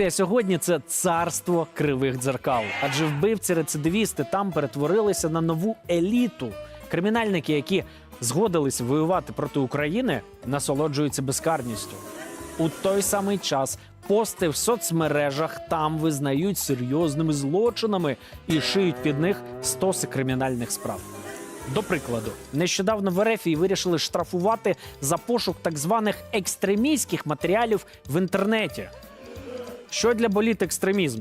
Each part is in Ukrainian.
Ерефія сьогодні це царство кривих дзеркал, адже вбивці рецидивісти там перетворилися на нову еліту. Кримінальники, які згодились воювати проти України, насолоджуються безкарністю. У той самий час пости в соцмережах там визнають серйозними злочинами і шиють під них стоси кримінальних справ. До прикладу, нещодавно в Ерефії вирішили штрафувати за пошук так званих екстремістських матеріалів в інтернеті. Що для боліт екстремізм?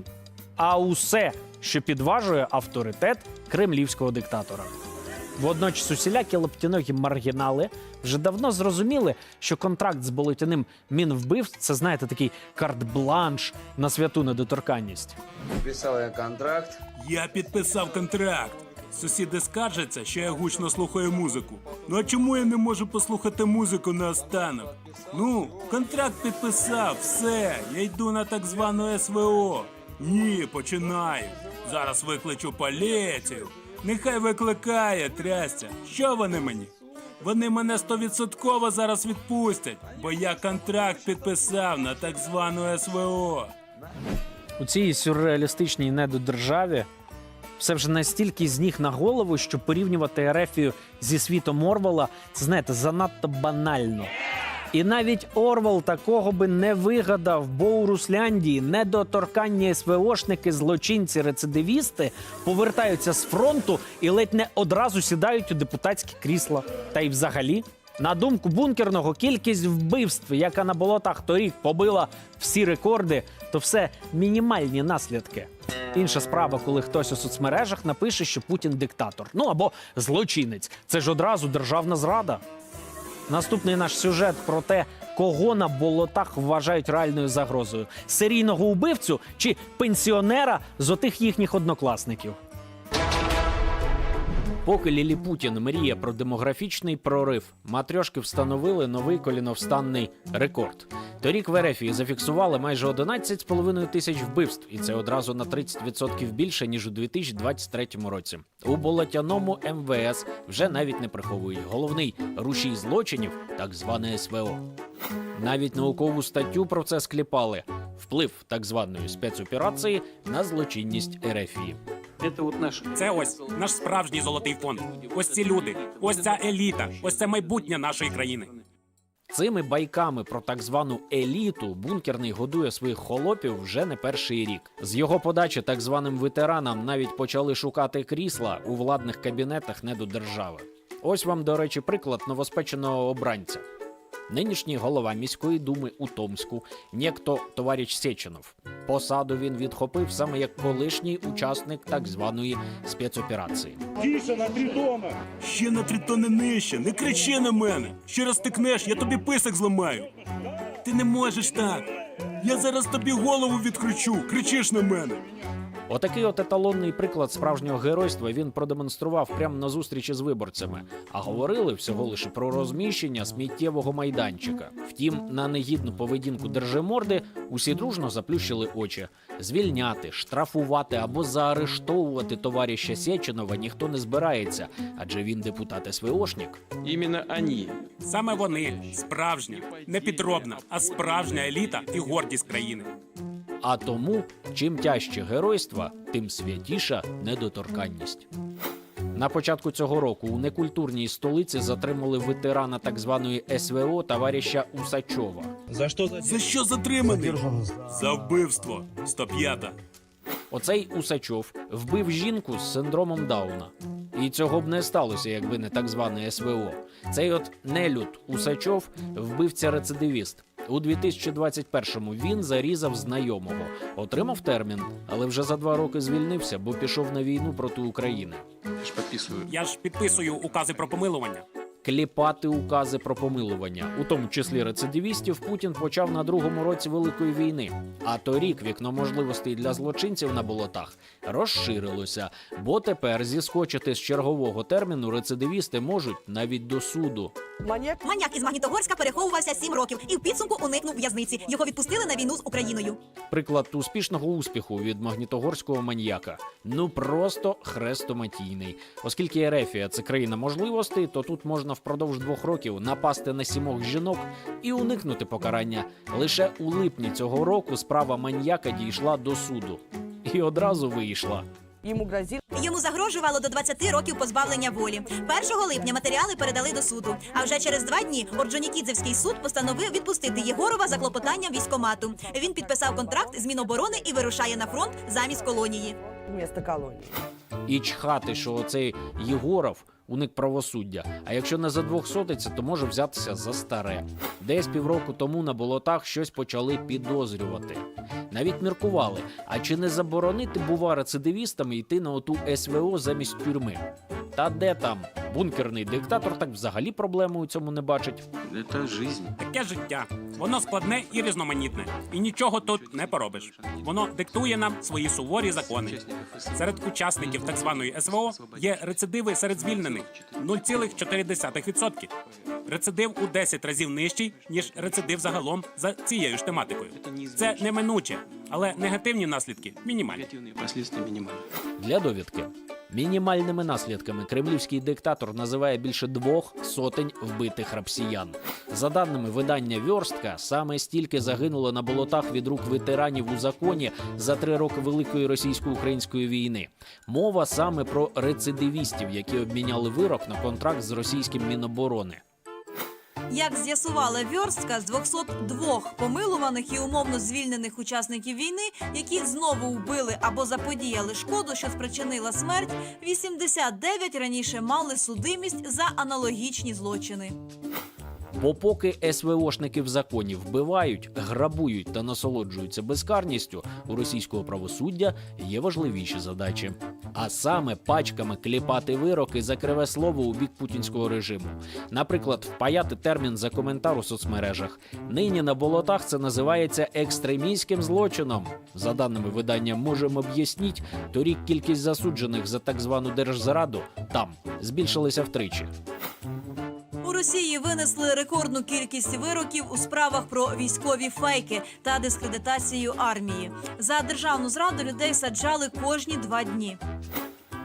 А усе, що підважує авторитет кремлівського диктатора. Водночас усілякі лаптяногі маргінали вже давно зрозуміли, що контракт з болотяним мінвбивств це знаєте такий карт-бланш на святу недоторканність. Підписав я контракт. Я підписав контракт. Сусіди скаржаться, що я гучно слухаю музику. Ну а чому я не можу послухати музику наостанок? Ну, контракт підписав, все, я йду на так звану СВО. Ні, починаю. Зараз викличу поліцію. Нехай викликає трясця. Що вони мені? Вони мене стовідсотково зараз відпустять, бо я контракт підписав на так звану СВО. У цій сюрреалістичній недодержаві все вже настільки з ніг на голову, що порівнювати Ерефію зі світом Орвала це знаєте занадто банально. І навіть Орвал такого би не вигадав, бо у Русляндії недоторканні СВОшники, злочинці, рецидивісти повертаються з фронту і ледь не одразу сідають у депутатські крісла. Та й взагалі, на думку бункерного, кількість вбивств, яка на болотах торік побила всі рекорди, то все мінімальні наслідки. Інша справа, коли хтось у соцмережах напише, що Путін диктатор, ну або злочинець. Це ж одразу державна зрада. Наступний наш сюжет про те, кого на болотах вважають реальною загрозою: серійного убивцю чи пенсіонера з отих їхніх однокласників. Поки Лілі Путін мріє про демографічний прорив, матрьошки встановили новий коліновстанний рекорд. Торік в Ерефії зафіксували майже 11,5 тисяч вбивств, і це одразу на 30% більше ніж у 2023 році. У болотяному МВС вже навіть не приховують головний рушій злочинів, так зване СВО. Навіть наукову статтю про це скліпали вплив так званої спецоперації на злочинність Ерефії. Это вот наш Це ось наш справжній золотий фонд. Ось ці люди, ось ця еліта, ось це майбутнє нашої країни. Цими байками про так звану еліту бункерний годує своїх холопів вже не перший рік. З його подачі так званим ветеранам навіть почали шукати крісла у владних кабінетах недодержави. Ось вам, до речі, приклад новоспеченого обранця. Нинішній голова міської думи у Томську, нєкто товариш Сеченов. Посаду він відхопив саме як колишній учасник так званої спецоперації. Тише на три дома. Ще на три тони нижче, не кричи на мене. Ще раз тикнеш, я тобі писок зламаю. Ти не можеш так. Я зараз тобі голову відкручу, кричиш на мене. Отакий от еталонний приклад справжнього геройства він продемонстрував прямо на зустрічі з виборцями. А говорили всього лише про розміщення сміттєвого майданчика. Втім, на негідну поведінку держиморди усі дружно заплющили очі. Звільняти, штрафувати або заарештовувати товариша Сеченова ніхто не збирається, адже він депутат СВОшник. именно они Саме вони справжня, не підробна, а справжня еліта і гордість країни. А тому, чим тяжче геройства, тим святіша недоторканність. На початку цього року у некультурній столиці затримали ветерана так званої СВО товариша Усачова. За что За що затриманий? За вбивство. 105-та. Оцей Усачов вбив жінку з синдромом Дауна. І цього б не сталося, якби не так зване СВО. Цей от нелюд Усачов вбивця рецидивіст. У 2021-му він зарізав знайомого, отримав термін, але вже за два роки звільнився, бо пішов на війну проти України. я ж подписываю. Я ж підписую укази про помилування. Кліпати укази про помилування, у тому числі рецидивістів, Путін почав на другому році Великої війни. А торік вікно можливостей для злочинців на болотах розширилося, бо тепер зіскочити з чергового терміну рецидивісти можуть навіть до суду. Маньяк Маняк із Магнітогорська переховувався сім років і в підсумку уникнув в'язниці. Його відпустили на війну з Україною. Приклад успішного успіху від магнітогорського маньяка. Ну просто хрестоматійний. Оскільки Ерефія це країна можливостей, то тут можна можна впродовж двох років напасти на сімох жінок і уникнути покарання. Лише у липні цього року справа маньяка дійшла до суду і одразу вийшла. Ему грозит Йому загрожувало до 20 років позбавлення волі. 1 липня матеріали передали до суду. А вже через два дні Орджонікідзевський суд постановив відпустити Єгорова за клопотанням військомату. Він підписав контракт з Міноборони і вирушає на фронт замість колонії. вместо колонии. І чхати, що оцей Єгоров уник правосуддя. А якщо не за двох сотиться, то може взятися за старе. Десь півроку тому на болотах щось почали підозрювати. Навіть міркували, а чи не заборонити бува рецидивістами йти на оту СВО замість тюрми? Та де там? Бункерний диктатор так взагалі проблеми у цьому не бачить. Это жизнь. Таке життя. Воно складне і різноманітне. І нічого тут не поробиш. Воно диктує нам свої суворі закони. Серед учасників так званої СВО є рецидиви серед звільнених 0,4%. Рецидив у 10 разів нижчий, ніж рецидив загалом за цією ж тематикою. Це неминуче, але негативні наслідки мінімальні. Для довідки. Мінімальними наслідками кремлівський диктатор називає більше двох сотень вбитих рапсіян. За даними видання Вьорстка, саме стільки загинуло на болотах від рук ветеранів у законі за три роки Великої російсько-української війни. Мова саме про рецидивістів, які обміняли вирок на контракт з російським міноборони. Як з'ясувала Вьорстка, з 202 помилуваних і умовно звільнених учасників війни, які знову вбили або заподіяли шкоду, що спричинила смерть, 89 раніше мали судимість за аналогічні злочини. Бо поки СВОшники в законі вбивають, грабують та насолоджуються безкарністю, у російського правосуддя є важливіші задачі. А саме пачками кліпати вироки за криве слово у бік путінського режиму. Наприклад, впаяти термін за коментар у соцмережах. Нині на болотах це називається екстремістським злочином. За даними видання «Можемо об'ясніть», торік кількість засуджених за так звану держзраду там збільшилася втричі. Росії винесли рекордну кількість вироків у справах про військові фейки та дискредитацію армії. За державну зраду людей саджали кожні два дні.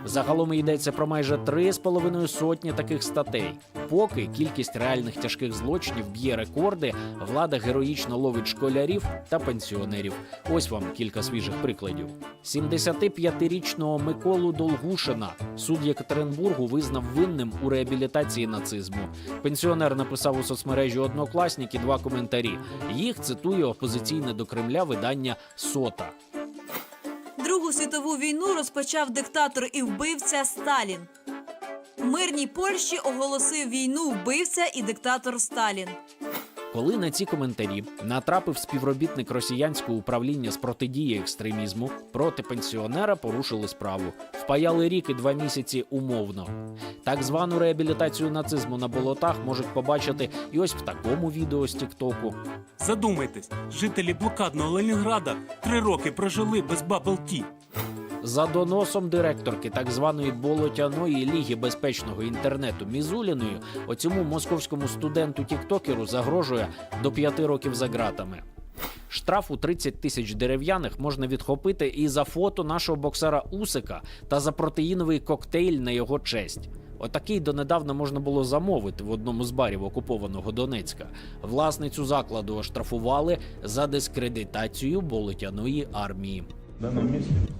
Загалом йдеться про майже три з половиною сотні таких статей. Поки кількість реальних тяжких злочинів б'є рекорди, влада героїчно ловить школярів та пенсіонерів. Ось вам кілька свіжих прикладів. 75-річного Миколу Долгушина суд Єкатеринбургу визнав винним у реабілітації нацизму. Пенсіонер написав у соцмережі однокласники два коментарі. Їх цитує опозиційне до Кремля видання Сота. Другу світову війну розпочав диктатор і вбивця Сталін. Мирній Польщі оголосив війну вбивця і диктатор Сталін. Коли на ці коментарі натрапив співробітник росіянського управління з протидії екстремізму, проти пенсіонера порушили справу, впаяли рік і два місяці умовно. Так звану реабілітацію нацизму на болотах можуть побачити і ось в такому відео з Тіктоку. Задумайтесь, жителі блокадного Ленінграда три роки прожили без бабл ті. За доносом директорки так званої болотяної ліги безпечного інтернету Мізуліною, оцьому московському студенту Тіктокеру загрожує до п'яти років за ґратами. Штраф у 30 тисяч дерев'яних можна відхопити і за фото нашого боксера Усика та за протеїновий коктейль на його честь. Отакий донедавна можна було замовити в одному з барів окупованого Донецька. Власницю закладу оштрафували за дискредитацію болотяної армії.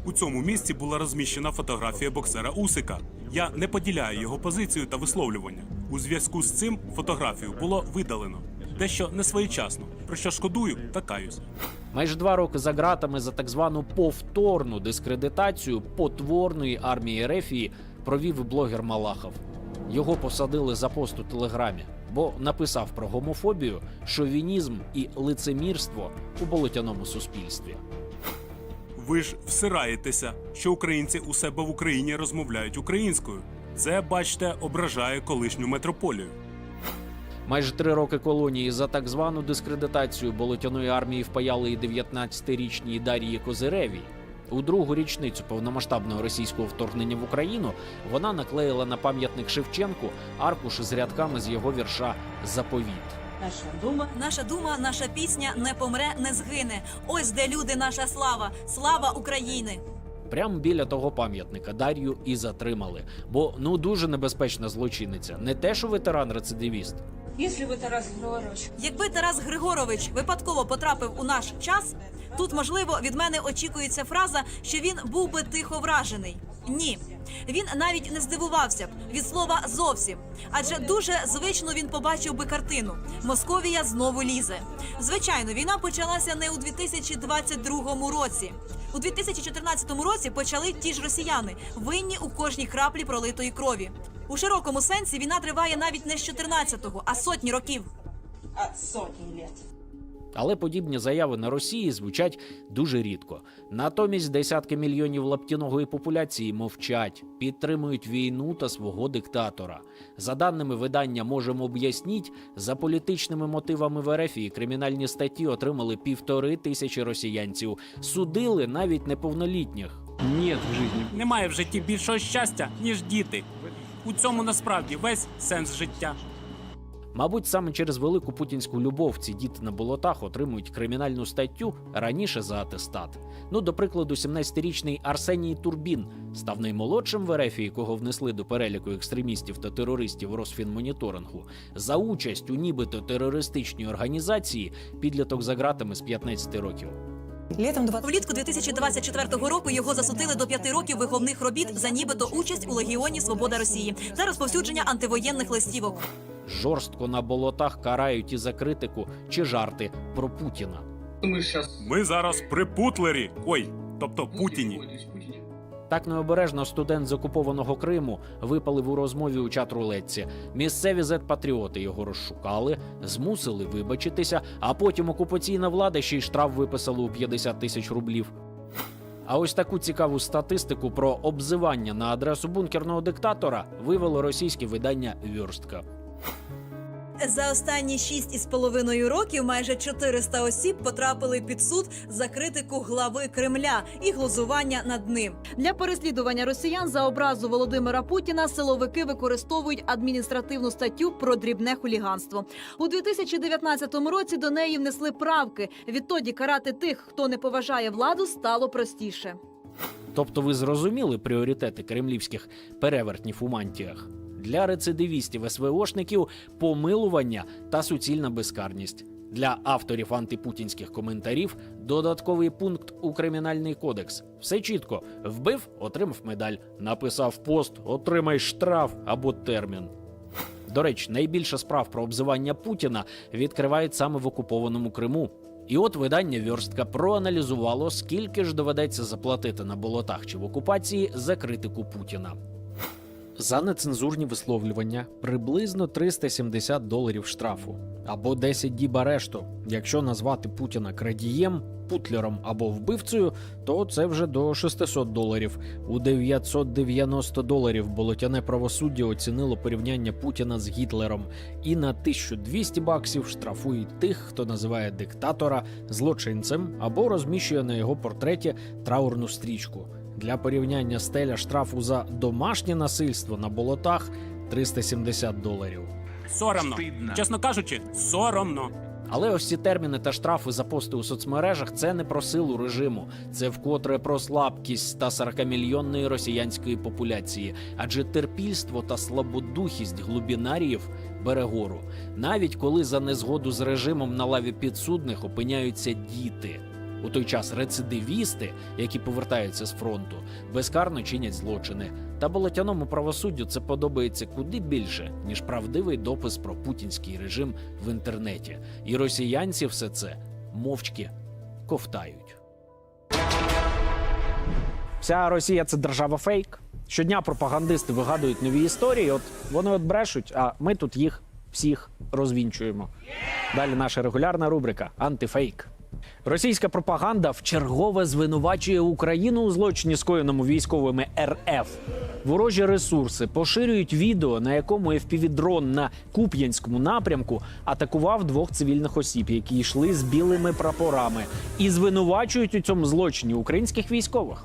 У цьому місці була розміщена фотографія боксера Усика. Я не поділяю його позицію та висловлювання. У зв'язку з цим фотографію було видалено. Дещо не своєчасно, про що шкодую та каюсь. Майже два роки за ґратами за так звану повторну дискредитацію потворної армії Рефії провів блогер Малахов. Його посадили за пост у телеграмі, бо написав про гомофобію, шовінізм і лицемірство у болотяному суспільстві. Ви ж всираєтеся, що українці у себе в Україні розмовляють українською. Це, бачте, ображає колишню метрополію. Майже три роки колонії за так звану дискредитацію болотяної армії впаяли і 19-річній Дар'ї Козиревій. У другу річницю повномасштабного російського вторгнення в Україну вона наклеїла на пам'ятник Шевченку аркуш з рядками з його вірша Заповіт. Наша дума. Наша дума, наша пісня не помре, не згине. Ось де люди, наша слава, слава України. прямо біля того пам'ятника Дар'ю і затримали. Бо ну дуже небезпечна злочинниця, не те, що ветеран-рецидивіст. Если бы Тарас Григорович Якби Тарас Григорович випадково потрапив у наш час, тут можливо від мене очікується фраза, що він був би тихо вражений. Ні, він навіть не здивувався б від слова зовсім, адже дуже звично він побачив би картину. Московія знову лізе. Звичайно, війна почалася не у 2022 році. У 2014 році почали ті ж росіяни, винні у кожній краплі пролитої крові. У широкому сенсі війна триває навіть не з 14-го, а сотні років. от сотни лет. Але подібні заяви на Росії звучать дуже рідко. Натомість десятки мільйонів лаптінової популяції мовчать, підтримують війну та свого диктатора. За даними видання «Можемо об'ясніть», за політичними мотивами в РФ і кримінальні статті отримали півтори тисячі росіянців. Судили навіть неповнолітніх. Нет в жизни Немає в житті більшого щастя, ніж діти. У цьому насправді весь сенс життя. Мабуть, саме через велику путінську любов ці діти на болотах отримують кримінальну статтю раніше за атестат. Ну, до прикладу, 17-річний Арсеній Турбін став наймолодшим в РФ, якого внесли до переліку екстремістів та терористів Росфінмоніторингу. За участь у нібито терористичній організації підліток за ґратами з 15 років. Летом 20... Влітку 2024 року його засудили до п'яти років виховних робіт за нібито участь у Легіоні Свобода Росії та розповсюдження антивоєнних листівок. Жорстко на болотах карають і за критику чи жарти про Путіна. Ми зараз при Путлері. Ой, тобто Путіні. Так необережно студент з окупованого Криму випалив у розмові у чат-рулетці. Місцеві зет-патріоти його розшукали, змусили вибачитися, а потім окупаційна влада ще й штраф виписала у 50 тисяч рублів. А ось таку цікаву статистику про обзивання на адресу бункерного диктатора вивело російське видання Вьорстка. За останні шість із половиною років майже 400 осіб потрапили під суд за критику глави Кремля і глузування над ним. Для переслідування росіян за образу Володимира Путіна силовики використовують адміністративну статтю про дрібне хуліганство. У 2019 році до неї внесли правки. Відтоді карати тих, хто не поважає владу, стало простіше. Тобто ви зрозуміли пріоритети кремлівських перевертнів у мантіях? Для рецидивістів СВОшників помилування та суцільна безкарність. Для авторів антипутінських коментарів додатковий пункт у кримінальний кодекс. Все чітко: вбив, отримав медаль, написав пост, отримай штраф або термін. До речі, найбільше справ про обзивання Путіна відкривають саме в окупованому Криму. І от видання Вьорстка проаналізувало, скільки ж доведеться заплатити на болотах чи в окупації за критику Путіна. За нецензурні висловлювання приблизно 370 доларів штрафу або 10 діб арешту. Якщо назвати Путіна крадієм, путлером або вбивцею, то це вже до 600 доларів. У 990 доларів болотяне правосуддя оцінило порівняння Путіна з Гітлером, і на 1200 баксів штрафують тих, хто називає диктатора злочинцем або розміщує на його портреті траурну стрічку. Для порівняння стеля штрафу за домашнє насильство на болотах 370 доларів. Соромно. Чесно кажучи, соромно. Але ось ці терміни та штрафи за пости у соцмережах це не про силу режиму, це вкотре про слабкість 140-мільйонної росіянської популяції, адже терпільство та слабодухість глубінаріїв бере гору, навіть коли за незгоду з режимом на лаві підсудних опиняються діти. У той час рецидивісти, які повертаються з фронту, безкарно чинять злочини. Та болотяному правосуддю це подобається куди більше, ніж правдивий допис про путінський режим в інтернеті. І росіянці все це мовчки ковтають. Вся Росія це держава фейк. Щодня пропагандисти вигадують нові історії. От вони от брешуть, а ми тут їх всіх розвінчуємо. Далі наша регулярна рубрика Антифейк. Російська пропаганда вчергове звинувачує Україну у злочині, скоєному військовими РФ. Ворожі ресурси поширюють відео, на якому FPV-дрон на Куп'янському напрямку атакував двох цивільних осіб, які йшли з білими прапорами, і звинувачують у цьому злочині українських військових.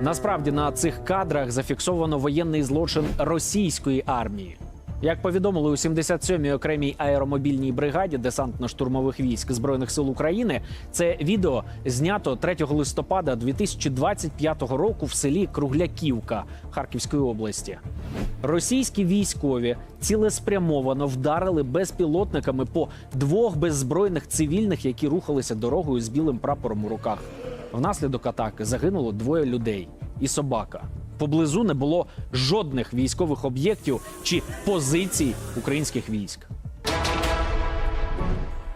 Насправді на цих кадрах зафіксовано воєнний злочин російської армії. Як повідомили у 77-й окремій аеромобільній бригаді десантно-штурмових військ збройних сил України, це відео знято 3 листопада 2025 року в селі Кругляківка Харківської області. Російські військові цілеспрямовано вдарили безпілотниками по двох беззбройних цивільних, які рухалися дорогою з білим прапором у руках. Внаслідок атаки загинуло двоє людей і собака. Поблизу не було жодних військових об'єктів чи позицій українських військ.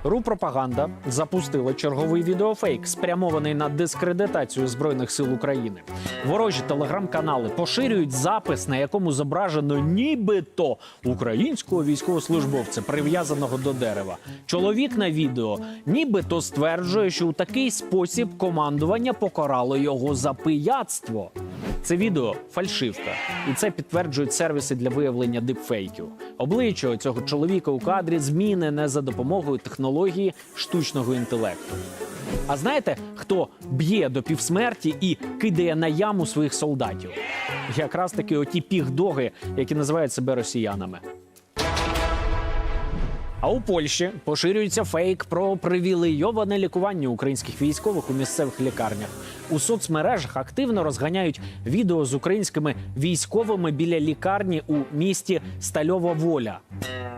РУ пропаганда запустила черговий відеофейк, спрямований на дискредитацію збройних сил України. Ворожі телеграм-канали поширюють запис, на якому зображено нібито українського військовослужбовця, прив'язаного до дерева. Чоловік на відео нібито стверджує, що у такий спосіб командування покарало його за пияцтво. Це відео фальшивка, і це підтверджують сервіси для виявлення дипфейків. Обличчя цього чоловіка у кадрі змінене за допомогою технології штучного інтелекту. А знаєте, хто б'є до півсмерті і кидає на яму своїх солдатів? Якраз таки оті пігдоги, які називають себе росіянами. А у Польщі поширюється фейк про привілейоване лікування українських військових у місцевих лікарнях. У соцмережах активно розганяють відео з українськими військовими біля лікарні у місті Стальова Воля.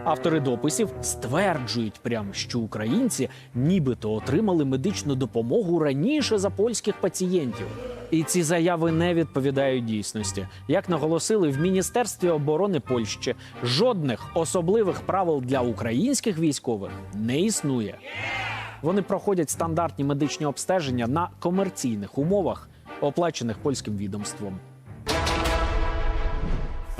Автори дописів стверджують прям, що українці нібито отримали медичну допомогу раніше за польських пацієнтів. І ці заяви не відповідають дійсності. Як наголосили в Міністерстві оборони Польщі, жодних особливих правил для українських військових не існує. Вони проходять стандартні медичні обстеження на комерційних умовах, оплачених польським відомством.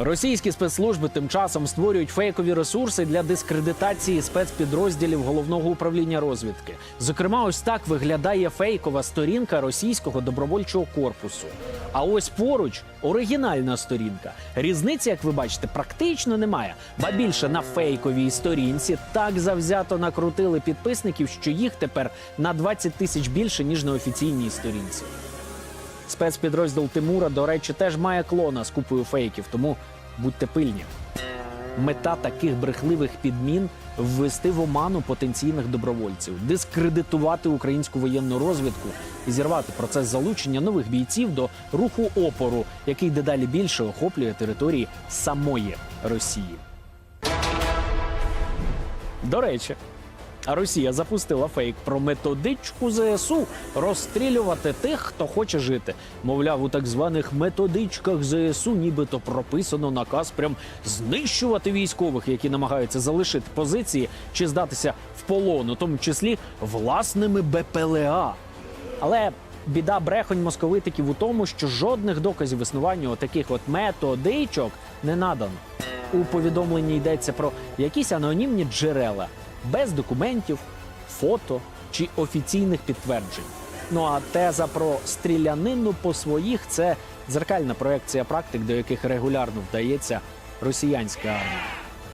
Російські спецслужби тим часом створюють фейкові ресурси для дискредитації спецпідрозділів головного управління розвідки. Зокрема, ось так виглядає фейкова сторінка російського добровольчого корпусу. А ось поруч оригінальна сторінка. Різниці, як ви бачите, практично немає. Ба більше на фейковій сторінці так завзято накрутили підписників, що їх тепер на 20 тисяч більше ніж на офіційній сторінці. Спецпідрозділ Тимура, до речі, теж має клона з купою фейків, тому будьте пильні. Мета таких брехливих підмін ввести в оману потенційних добровольців, дискредитувати українську воєнну розвідку і зірвати процес залучення нових бійців до руху опору, який дедалі більше охоплює території самої Росії. До речі, Росія запустила фейк про методичку ЗСУ розстрілювати тих, хто хоче жити. Мовляв, у так званих методичках ЗСУ нібито прописано наказ прям знищувати військових, які намагаються залишити позиції чи здатися в полон, у тому числі власними БПЛА. Але біда брехонь московитиків у тому, що жодних доказів існування таких от методичок не надано. У повідомленні йдеться про якісь анонімні джерела без документів, фото чи офіційних підтверджень. Ну а теза про стрілянину по своїх це дзеркальна проекція практик, до яких регулярно вдається росіянська армія.